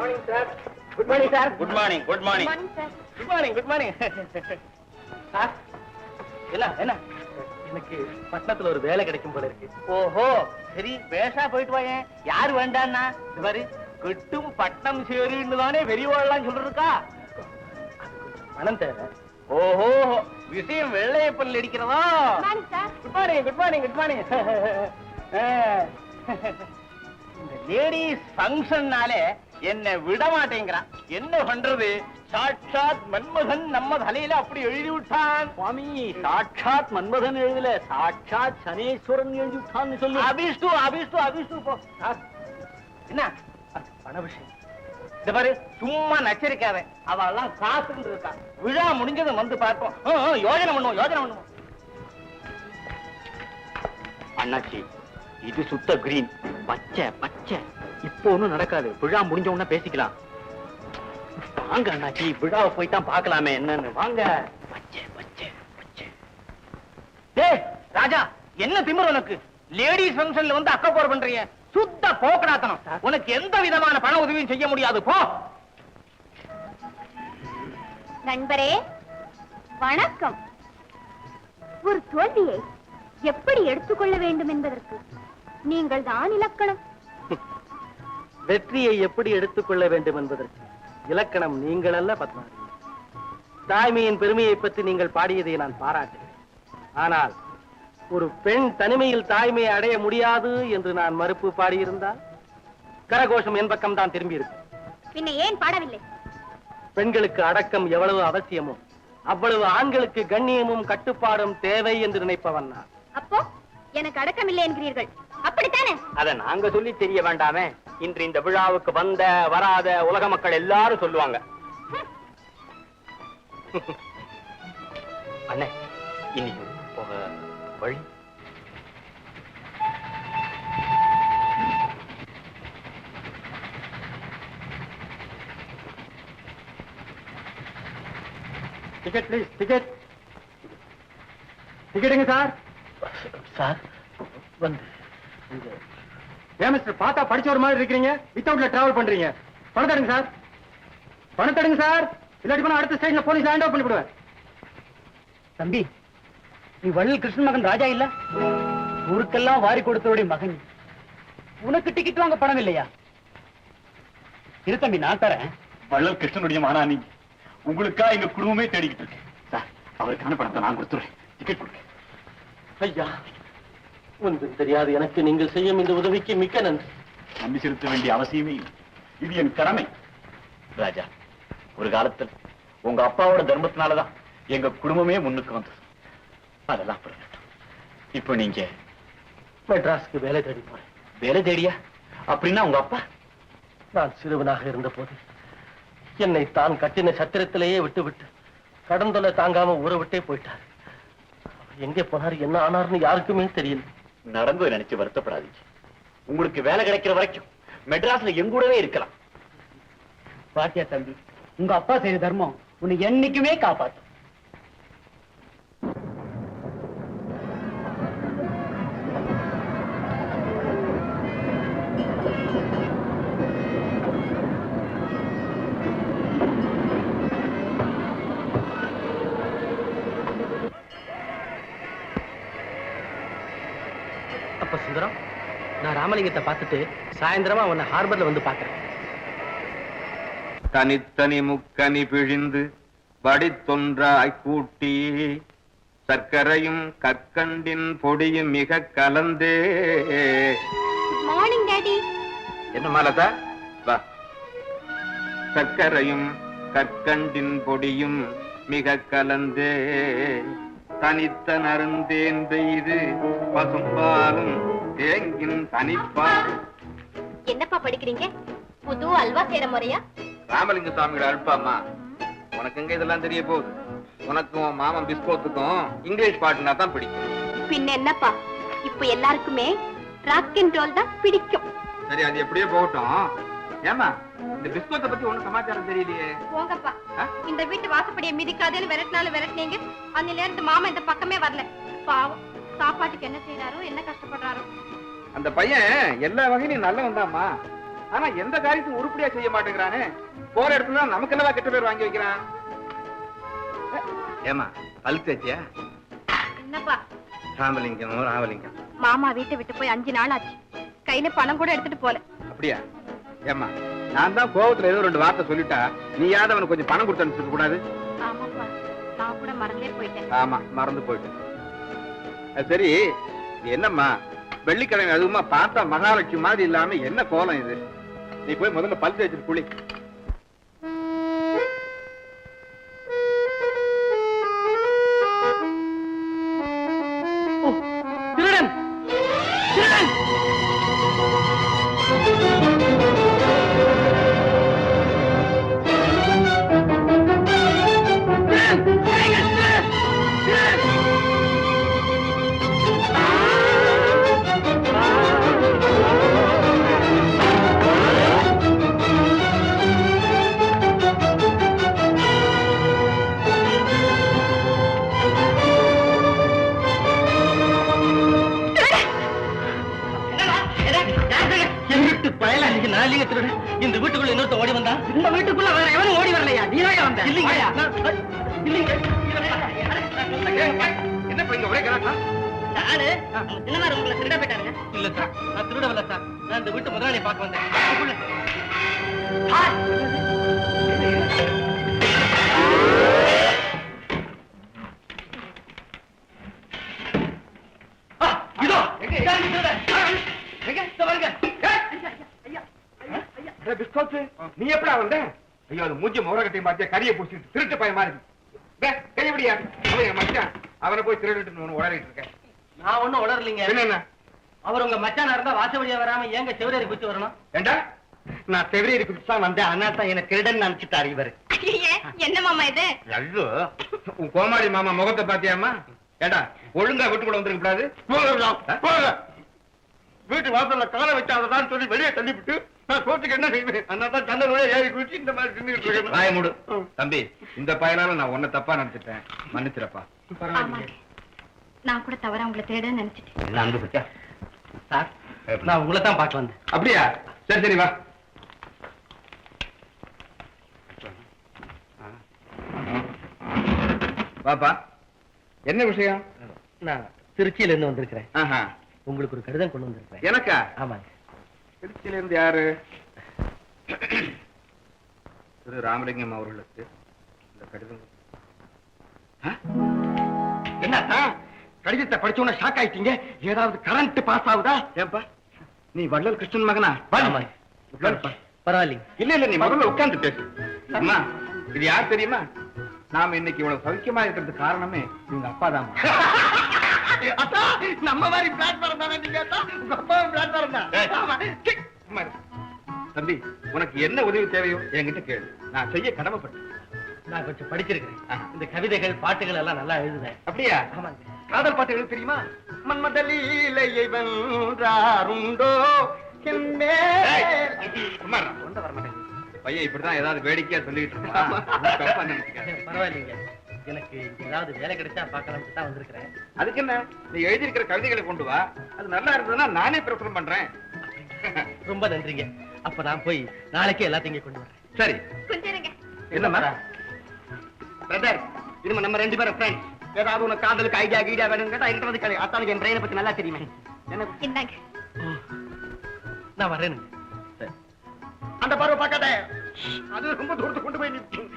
Morning sir good morning sir good morning good morning good morning good morning sir என்ன என்ன? எனக்கு பட்டணத்துல ஒரு வேலை கிடைக்கும் போல இருக்கு. ஓஹோ சரி பேஷா போயிட்டு வாயேன். யாரு வேண்டான்னா? இது மாதிரி கெட்டும் பட்டம் சேருன்னு தானே பெரியவாள்லாம் சொல்லிருக்கா. பணம் தேவை. ஓஹோ விஷயம் வெள்ளையப்பல் அடிக்கிறதா? Good morning good morning good morning இந்த லேடிஸ் ஃபங்க்ஷன்னாலே என்ன விட மாட்டேங்கிறான். என்ன பண்றது? சாட்சாத் மன்மதன் நம்ம தலையில அப்படி எழுதி விட்டான் சுவாமி சாட்சாத் மன்மதன் எழுதல சாட்சாத் சனீஸ்வரன் எழுதி விட்டான்னு சொல்லு. அபிஷ்டு அபிஷ்டு அபிஷ்டு போ. என்ன? பண விஷயம் இந்த பாரு சும்மா நச்சரிக்காத. அவெல்லாம் காத்துக்கிட்டு இருக்கா. விழா முடிஞ்சதும் வந்து பார்ப்போம். யோஜனை பண்ணுவோம் யோஜனை பண்ணுவோம். அண்ணாச்சி இது சுத்த கிரீன் பச்சை பச்சை. இப்போ ஒண்ணும் நடக்காது. விழா முடிஞ்ச உடனே பேசிக்கலாம். வாங்க அண்ணாச்சி விழாவை போய் தான் பார்க்கலாமே. என்னன்னு வாங்க. பச்சை பச்சை பச்சை. டேய் ராஜா என்ன திமிரு உனக்கு? லேடிஸ் ஃபங்க்ஷன்ல வந்து அக்க போர் பண்றீங்க. சுத்த போக்கடாத்தனம். உனக்கு எந்த விதமான பண உதவியும் செய்ய முடியாது. போ. நண்பரே வணக்கம். ஒரு தோல்வியை எப்படி எடுத்துக்கொள்ள வேண்டும் என்பதற்கு நீங்கள் தான் இலக்கணம். வெற்றியை எப்படி எடுத்துக்கொள்ள வேண்டும் என்பதற்கு இலக்கணம் நீங்கள் அல்ல பத்மாவதி தாய்மையின் பெருமையை பற்றி நீங்கள் பாடியதை நான் பாராட்டுகிறேன். ஆனால் ஒரு பெண் தனிமையில் தாய்மையை அடைய முடியாது என்று நான் மறுப்பு பாடியிருந்தால் கரகோஷம் என் பக்கம் தான் திரும்பி இருக்கும் பின்ன ஏன் பாடவில்லை? பெண்களுக்கு அடக்கம் எவ்வளவு அவசியமோ அவ்வளவு ஆண்களுக்கு கண்ணியமும் கட்டுப்பாடும் தேவை என்று நினைப்பவன் நான். அப்போ எனக்கு அடக்கமில்லை என்கிறீர்கள். அப்படித்தானே? அத நாங்க சொல்லி தெரிய வேண்டாமே. இன்று இந்த விழாவுக்கு வந்த வராத உலக மக்கள் எல்லாரும் சொல்லுவாங்க. அண்ணே இன்னைக்கு போக வழி? டிக்கெட் ப்ளீஸ் டிக்கெட் டிக்கெட்டுங்க சார்? சார் வந்து. ஏன் மிஸ்டர் பார்த்தா படிச்ச ஒரு மாதிரி இருக்கிறீங்க? வித்தவுட்ல டிராவல் பண்றீங்க. பணம் தடுங்க சார். பணம் தடுங்க சார். இல்லாட்டி போனா அடுத்த ஸ்டேஷன்ல போலீஸ் ஹேண்ட் ஓவர் பண்ணிவிடுவேன். தம்பி நீ வள்ளல் கிருஷ்ணன் மகன் ராஜா இல்ல? ஊருக்கெல்லாம் வாரி கொடுத்தவருடைய மகன். உனக்கு டிக்கெட் வாங்க பணம் இல்லையா? இரு தம்பி நான் தரேன். வள்ளல் கிருஷ்ணனுடைய மகனா நீங்க உங்களுக்கா எங்க குடும்பமே தேடிக்கிட்டு இருக்கு. சார் அவருக்கான பணத்தை நான் கொடுத்துறேன். டிக்கெட் கொடுங்க. ஐயா. ஒன்றும் தெரியாது. எனக்கு நீங்கள் செய்யும் இந்த உதவிக்கு மிக்க நன்றி. நம்பி செலுத்த வேண்டிய அவசியமே இது என் கடமை. ராஜா ஒரு காலத்தில் உங்க அப்பாவோட தர்மத்தினாலதான் எங்க குடும்பமே முன்னுக்கு வந்தது. அதெல்லாம் இருக்கட்டும். இப்போ நீங்க மெட்ராஸ்க்கு வேலை தேடி போறேன். வேலை தேடியா? அப்படின்னா உங்க அப்பா? நான் சிறுவனாக இருந்தபோது என்னை தான் கட்டின சத்திரத்திலேயே விட்டு விட்டு கடந்தொலை தாங்காம ஊரை விட்டே போயிட்டார். எங்கே போனார் என்ன ஆனார்னு யாருக்குமே தெரியல. நடந்ததை நினைச்சு வருத்தப்படாதீங்க. உங்களுக்கு வேலை கிடைக்கிற வரைக்கும் மெட்ராஸ்ல எங்கூடவே இருக்கலாம். பாத்தியா தம்பி உங்க அப்பா செய்த தர்மம் உன்னை என்னைக்குமே காப்பாத்தும். நான் ராமலிங்கத்தை பார்த்துட்டு சாயந்தரமா உன்னை ஹார்பர்ல வந்து பாக்குறேன் தனித்தனி முக்கனி பிழிந்து வடித்தொன்றாய் கூட்டி சர்க்கரையும் கற்கண்டின் பொடியும் மிக கலந்தே. மார்னிங் டாடி என்ன மாலதா வா. சர்க்கரையும் கற்கண்டின் பொடியும் மிக கலந்தே. தனித்த நருந்தேன் பெய்து பசும்பாலும் தேங்கின் என்னப்பா படிக்கிறீங்க? புது அல்வா செய்யற முறையா? ராமலிங்க சுவாமியோட அல்பாமா உனக்கு எங்க இதெல்லாம் தெரிய போகுது? உனக்கும் உன் மாமன் பிஸ்கோத்துக்கும் இங்கிலீஷ் பாட்டுனா தான் பிடிக்கும். பின்ன என்னப்பா? இப்ப எல்லாருக்குமே ராக் அண்ட் ரோல் தான் பிடிக்கும். சரி அது எப்படியே போகட்டும். ஏமா இந்த பிஸ்கோத்தை பத்தி ஒண்ணும் சமாச்சாரம் தெரியலையே. போங்கப்பா? இந்த வீட்டு வாசப்படியை மிதிக்காதேன்னு விரட்டினாலும் விரட்டினீங்க. அன்னில இருந்து மாமா இந்த பக்கமே வரல. பாவம். சாப்பாட்டுக்கு என்ன செய்யறாரோ என்ன கஷ்டப்படுறாரோ. அந்த பையன் எல்லா வகையிலும் நல்லவன் தான்மா. ஆனா எந்த காரியத்தையும் உருப்படியா செய்ய மாட்டேங்கிறானே. போற இடத்துல நமக்கு என்னவா கெட்ட பேர் வாங்கி வைக்கிறான்? ஏமா பல் என்னப்பா? ராமலிங்கம் ராமலிங்கம். மாமா வீட்டை விட்டு போய் அஞ்சு நாள் ஆச்சு. கையில பணம் கூட எடுத்துட்டு போல. அப்படியா? ஏமா நான் தான் கோவத்துல ஏதோ ரெண்டு வார்த்தை சொல்லிட்டா நீ யாவது அவனுக்கு கொஞ்சம் பணம் கொடுத்து அனுப்பிச்சிருக்க கூடாது? ஆமாப்பா நான் கூட மறந்தே போயிட்டேன். ஆமா மறந்து போயிட்டு அது சரி. என்னம்மா வெள்ளிக்கிழமை அதுவுமா பார்த்தா மகாலட்சுமி மாதிரி இல்லாம என்ன கோலம் இது? நீ போய் முதல்ல பல் தேய்ச்சிட்டு குளி. இல்லைங்க திருடன் இந்த வீட்டுக்குள்ள இன்னொருத்த ஓடி வந்தா? இந்த வீட்டுக்குள்ள வேற எவனும் ஓடி வரலையா? நீ தான் வந்த? இல்லைங்க. என்ன? இப்ப இங்க ஒரே கலாட்டா? சின்னமாரி உங்களை திருட போயிட்டாருங்க இல்ல சார். நான் திருட வரல சார். நான் இந்த வீட்டு முதலாளியை பார்க்க வந்தேன். அது மூஞ்சி முறை கட்டையும் பார்த்தியா கறியை பிடிச்சிட்டு திருட்டு பையன் மாதிரி. கையபடியா அவன் என் மச்சான்? அவனை போய் திருடிட்டு உளறிட்டு இருக்கேன் நான் ஒண்ணும் உளரலீங்க என்ன? அவர் உங்க மச்சானா இருந்தா வாசவழியா வராம ஏங்க செவரேறி குச்சி வரணும்? ஏண்டா? நான் செவரேறி குச்சி தான் வந்தேன். தான் என்ன திருடன் நினைச்சிட்டாரு இவரு. என்ன மாமா இது? ஐயோ உன் கோமாளி மாமா முகத்தை பாத்தியாமா ஏண்டா ஒழுங்கா வீட்டுக்குள்ள வந்துருக்க கூடாது? வீட்டு வாசல்ல காலை வச்சாதான் சொல்லி வெளியே தள்ளிவிட்டு என்ன செய்வேன் ஏறி குச்சி இந்த மாதிரி தின்னுட்டு இருக்கேன் மூடு. தம்பி இந்த பையனால நான் உன்னை தப்பா நினைச்சிட்டேன். மன்னிச்சிரப்பா. ஆமாங்க. நான் கூட தவறா உங்களை தேடுன்னு நினைச்சிட்டேன். என்ன அன்பு பச்சா? சார் நான் உங்களை தான் பார்க்க வந்தேன். அப்படியா? சரி சரி வா. பாப்பா என்ன விஷயம்? நான் திருச்சியில இருந்து வந்திருக்கிறேன். ஆஹா. உங்களுக்கு ஒரு கடிதம் கொண்டு வந்திருக்கிறேன். எனக்கா? ஆமாங்க. திருச்சியில இருந்து யாரு? திரு ராமலிங்கம் அவர்களுக்கு இந்த கடிதம். என்ன கடிதத்தை படிச்ச உடனே ஷாக் ஆயிட்டீங்க? ஏதாவது கரண்ட் பாஸ் ஆகுதா? ஏன்பா? நீ வள்ளல் கிருஷ்ணன் மகனா. பரவாயில்லைங்க. இல்ல இல்ல நீ முதல்ல உட்கார்ந்து பேசு. அம்மா இது யார் தெரியுமா? நாம இன்னைக்கு இவ்வளவு சௌக்கியமா இருக்கிறதுக்கு காரணமே உங்க அப்பா தான். நம்ம மாதிரி பிளாட்ஃபார்ம் தானே நீங்க அத்தா? உங்க அப்பா பிளாட்ஃபார்ம் தான். தம்பி உனக்கு என்ன உதவி தேவையோ என்கிட்ட கேளு. நான் செய்ய கடமைப்பட்டேன். நான் கொஞ்சம் படிச்சிருக்கிறேன். இந்த கவிதைகள் பாட்டுகள் எல்லாம் நல்லா எழுதுனேன் அப்படியா? ஆமாங்க. காதல் பாட்டு எழுத தெரியுமா மன்மதலீலையை வென்றாருண்டோ. பையன் இப்படிதான் ஏதாவது வேடிக்கையா சொல்லிட்டு நினைச்சுக்காத. பரவாயில்லைங்க. எனக்கு ஏதாவது வேலை கிடைச்சா பார்க்கலாம்னு தான் வந்திருக்கிறேன். அதுக்கு என்ன? நீ எழுதியிருக்கிற கவிதைகளை கொண்டு வா. அது நல்லா இருந்ததுன்னா நானே பிரசுரம் பண்றேன். ரொம்ப நன்றிங்க. அப்ப நான் போய் நாளைக்கே எல்லாத்தையும் கொண்டு வரேன். சரி. என்னம்மா? பிரதர் இனிமே நம்ம ரெண்டு பேரும் ஃப்ரெண்ட்ஸ் ஏதாவது உனக்கு காதலுக்கு ஐடியா ஐடியா வேணும்னு கேட்டா இருக்கிறது கிடையாது அத்தானுக்கு என் பிரெயினை பத்தி நல்லா தெரியுமே. என்ன? நான் வரேனுங்க. அந்த பார்வை பார்க்காத. அது ரொம்ப தூரத்துக்கு கொண்டு போய் நிற்கும்